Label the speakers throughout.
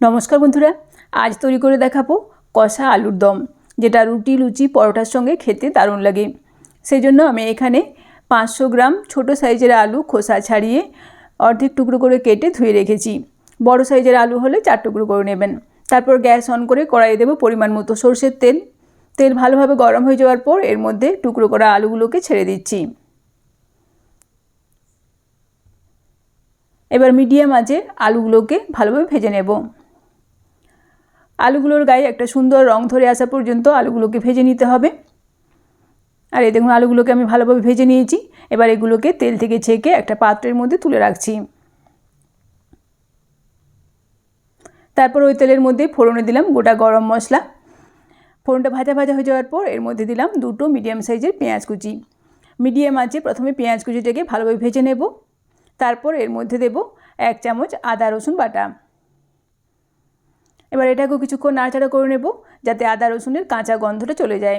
Speaker 1: নমস্কার বন্ধুরা, আজ তৈরি করে দেখাবো কষা আলুর দম, যেটা রুটি, লুচি, পরোটার সঙ্গে খেতে দারুণ লাগে। সেই জন্য আমি এখানে পাঁচশো গ্রাম ছোট সাইজের আলু খোসা ছাড়িয়ে অর্ধেক টুকরো করে কেটে ধুয়ে রেখেছি। বড় সাইজের আলু হলে চার টুকরো করে নেবেন। তারপর গ্যাস অন করে কড়াইয়ে দেবো পরিমাণ মতো সর্ষের তেল। তেল ভালোভাবে গরম হয়ে যাওয়ার পর এর মধ্যে টুকরো করা আলুগুলোকে ছেড়ে দিচ্ছি। এবার মিডিয়াম আঁচে আলুগুলোকে ভালোভাবে ভেজে নেব। আলুগুলোর গায়ে একটা সুন্দর রং ধরে আসা পর্যন্ত আলুগুলোকে ভেজে নিতে হবে। আর এই দেখুন, আলুগুলোকে আমি ভালোভাবে ভেজে নিয়েছি। এবার এগুলোকে তেল থেকে ছেঁকে একটা পাত্রের মধ্যে তুলে রাখছি। তারপর ওই তেলের মধ্যে ফোড়নে দিলাম গোটা গরম মশলা। ফোড়নটা ভাজা ভাজা হয়ে যাওয়ার পর এর মধ্যে দিলাম দুটো মিডিয়াম সাইজের পেঁয়াজ কুচি। মিডিয়াম আছে প্রথমে পেঁয়াজ কুচিটাকে ভালোভাবে ভেজে নেব। তারপর এর মধ্যে দেব এক চামচ আদা রসুন বাটা। এবার এটাকেও কিছুক্ষণ নাড়াচাড়া করে নেব যাতে আদা, রসুনের কাঁচা গন্ধটা চলে যায়।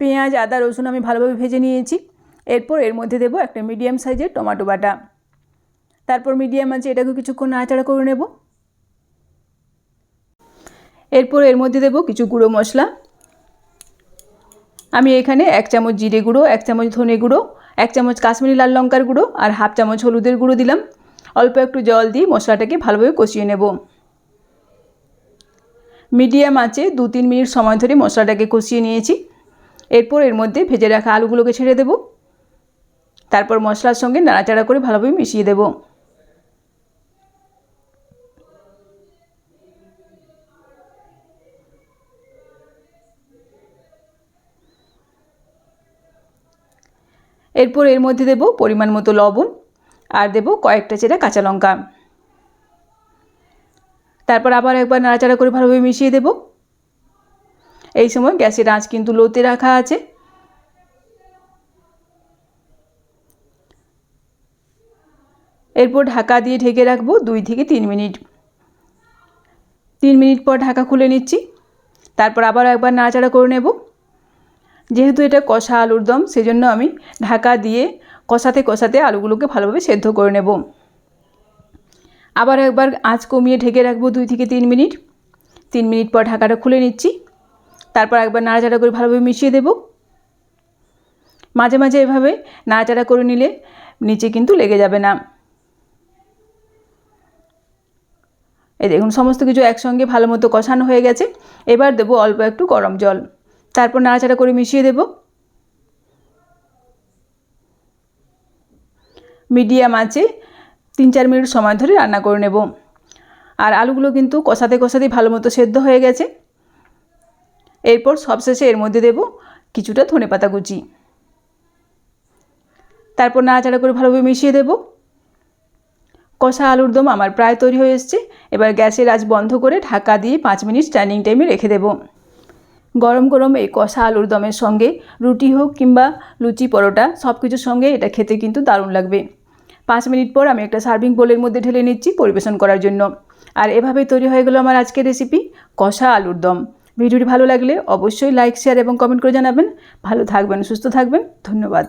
Speaker 1: পেঁয়াজ, আদা, রসুন আমি ভালোভাবে ভেজে নিয়েছি। এরপর এর মধ্যে দেব একটা মিডিয়াম সাইজের টমেটো বাটা। তারপর মিডিয়াম আছে এটাকে কিছুক্ষণ নাড়াচাড়া করে নেব। এরপর এর মধ্যে দেব কিছু গুঁড়ো মশলা। আমি এখানে এক চামচ জিরে গুঁড়ো, এক চামচ ধনে গুঁড়ো, এক চামচ কাশ্মীরি লাল লঙ্কার গুঁড়ো আর হাফ চামচ হলুদের গুঁড়ো দিলাম। অল্প একটু জল দিয়ে মশলাটাকে ভালোভাবে কষিয়ে নেব। মিডিয়াম আঁচে দু তিন মিনিট সময় ধরে মশলাটাকে কষিয়ে নিয়েছি। এরপর এর মধ্যে ভেজে রাখা আলুগুলোকে ছেড়ে দেব। তারপর মশলার সঙ্গে নাড়াচাড়া করে ভালোভাবে মিশিয়ে দেব। এরপর এর মধ্যে দেব পরিমাণ মতো লবণ। আর দেব কয়েকটা চেরা কাঁচা লঙ্কা। তারপর আবার একবার নাড়াচাড়া করে ভালোভাবে মিশিয়ে দেব। এই সময় গ্যাসের আঁচ কিন্তু লোতে রাখা আছে। এরপর ঢাকা দিয়ে ঢেকে রাখব দুই থেকে তিন মিনিট। তিন মিনিট পর ঢাকা খুলে নিচ্ছি। তারপর আবার একবার নাড়াচাড়া করে নেব। যেহেতু এটা কষা আলুর দম, সেজন্য আমি ঢাকা দিয়ে কষাতে কষাতে আলুগুলোকে ভালোভাবে সেদ্ধ করে নেব। আবার একবার আঁচ কমিয়ে ঢেকে রাখব দুই থেকে তিন মিনিট। তিন মিনিট পর ঢাকাটা খুলে নিচ্ছি। তারপর একবার নাড়াচাড়া করে ভালোভাবে মিশিয়ে দেব। মাঝে মাঝে এভাবে নাড়াচাড়া করে নিলে নিচে কিন্তু লেগে যাবে না। এই দেখুন, সমস্ত কিছু একসঙ্গে ভালো মতো কষানো হয়ে গেছে। এবার দেবো অল্প একটু গরম জল। তারপর নাড়াচাড়া করে মিশিয়ে দেব। মিডিয়াম আছে, তিন চার মিনিট সময় ধরে রান্না করে নেব। আর আলুগুলো কিন্তু কষাতে কষাতেই ভালো মতো সেদ্ধ হয়ে গেছে। এরপর সবশেষে এর মধ্যে দেব কিছুটা ধনে পাতা কুচি। তারপর নাড়াচাড়া করে ভালোভাবে মিশিয়ে দেব। কষা আলুর দম আমার প্রায় তৈরি হয়ে এসছে। এবার গ্যাসের আজ বন্ধ করে ঢাকা দিয়ে পাঁচ মিনিট স্ট্যান্ডিং টাইমে রেখে দেবো। গরম গরম এই কষা আলুর দমের সঙ্গে রুটি হোক কিংবা লুচি, পরোটা সব কিছুর সঙ্গে এটা খেতে কিন্তু দারুণ লাগবে। পাঁচ মিনিট পর আমি একটা সার্ভিং বোলের মধ্যে ঢেলে নিচ্ছি পরিবেশন করার জন্য। আর এভাবেই তৈরি হয়ে গেলো আমার আজকের রেসিপি কষা আলুর দম। ভিডিওটি ভালো লাগলে অবশ্যই লাইক, শেয়ার এবং কমেন্ট করে জানাবেন। ভালো থাকবেন, সুস্থ থাকবেন। ধন্যবাদ।